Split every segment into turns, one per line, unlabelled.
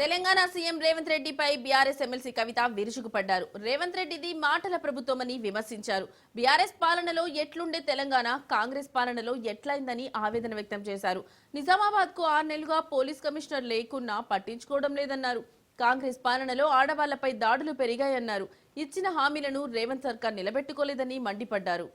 Telangana CM Revanth రెడ్డిపై BRS MLC కవిత విరుచుకుపడ్డారు. రేవంత్ రెడ్డిది మాటల ప్రభుత్వమని విమర్శించారు. బీఆర్ఎస్ పాలనలో ఎట్లుండే తెలంగాణ కాంగ్రెస్ పాలనలో ఎట్లయిందని ఆవేదన వ్యక్తం చేశారు. నిజామాబాద్కు ఆరు నెలలుగా పోలీస్ కమిషనర్ లేకున్నా పట్టించుకోవడం లేదన్నారు. కాంగ్రెస్ పాలనలో ఆడవాళ్ళపై దాడులు పెరిగాయన్నారు. ఇచ్చిన హామీలను రేవంత్ సర్కార్ నిలబెట్టుకోలేదని మండిపడ్డారు.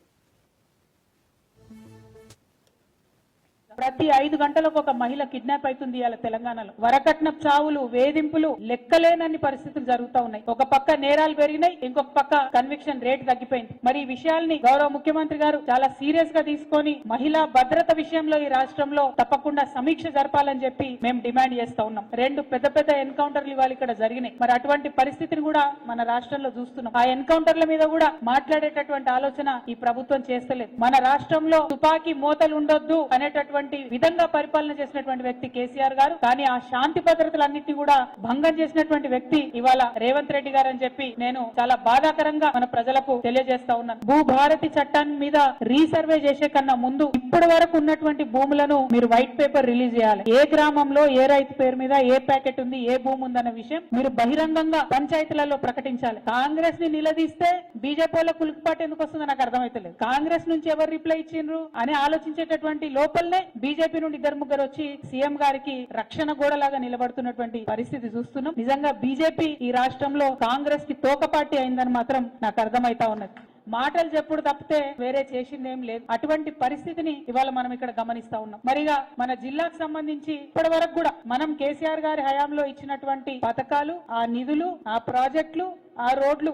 ప్రతి ఐదు గంటలకు ఒక మహిళ కిడ్నాప్ అవుతుంది ఇవాళ తెలంగాణలో. వరకట్న చావులు వేధింపులు లెక్కలేనన్ని పరిస్థితులు జరుగుతూ ఉన్నాయి. ఒక పక్క నేరాలు పెరిగినాయి ఇంకొక పక్క కన్విక్షన్ రేట్ తగ్గిపోయింది. మరి ఈ విషయాల్ని గౌరవ ముఖ్యమంత్రి గారు చాలా సీరియస్గా తీసుకొని మహిళా భద్రత విషయంలో ఈ రాష్ట్రంలో తప్పకుండా సమీక్ష జరపాలని చెప్పి మేము డిమాండ్ చేస్తా ఉన్నాం. రెండు పెద్ద పెద్ద ఎన్కౌంటర్లు ఇవాళ ఇక్కడ జరిగినాయి. మరి అటువంటి పరిస్థితిని కూడా మన రాష్ట్రంలో చూస్తున్నాం. ఆ ఎన్కౌంటర్ల మీద కూడా మాట్లాడేటటువంటి ఆలోచన ఈ ప్రభుత్వం చేస్తలేదు. మన రాష్ట్రంలో తుపాకీ మోతలు ఉండొద్దు అనేటటువంటి విధంగా పరిపాలన చేసినటువంటి వ్యక్తి కేసీఆర్ గారు కానీ ఆ శాంతి భద్రతలన్నింటినీ కూడా భంగం చేసినటువంటి వ్యక్తి ఇవాళ రేవంత్ రెడ్డి గారు అని చెప్పి నేను చాలా బాధాకరంగా మన ప్రజలకు తెలియజేస్తా ఉన్నాను. భూభారతి చట్టాన్ని మీద రీసర్వే చేసే కన్నా ముందు ఇప్పటి వరకు ఉన్నటువంటి భూములను మీరు వైట్ పేపర్ రిలీజ్ చేయాలి. ఏ గ్రామంలో ఏ రైతు పేరు మీద ఏ ప్యాకెట్ ఉంది ఏ భూమి ఉందన్న విషయం మీరు బహిరంగంగా పంచాయతీలలో ప్రకటించాలి. కాంగ్రెస్ని నిలదీస్తే బీజేపీ వాళ్ళ కులుకుపాటు ఎందుకు వస్తుందో నాకు అర్థమైతలేదు. కాంగ్రెస్ నుంచి ఎవరు రిప్లై ఇచ్చిండ్రు అని ఆలోచించేటటువంటి లోపలనే బీజేపీ నుండి ఇద్దరు ముగ్గురు వచ్చి సీఎం గారికి రక్షణ గోడలాగా నిలబడుతున్నటువంటి పరిస్థితి చూస్తున్నాం. నిజంగా బీజేపీ ఈ రాష్ట్రంలో కాంగ్రెస్కి తోక పార్టీ అయిందని మాత్రం నాకు అర్థమైతా ఉన్నది. మాటలు చెప్పుడు తప్పితే వేరే చేసిందేం లేదు. అటువంటి పరిస్థితిని ఇవాళ మనం ఇక్కడ గమనిస్తా ఉన్నాం. మరిగా మన జిల్లాకు సంబంధించి ఇప్పటి వరకు కూడా మనం కేసీఆర్ గారి హయాంలో ఇచ్చినటువంటి పథకాలు ఆ నిధులు ఆ ప్రాజెక్టులు ఆ రోడ్లు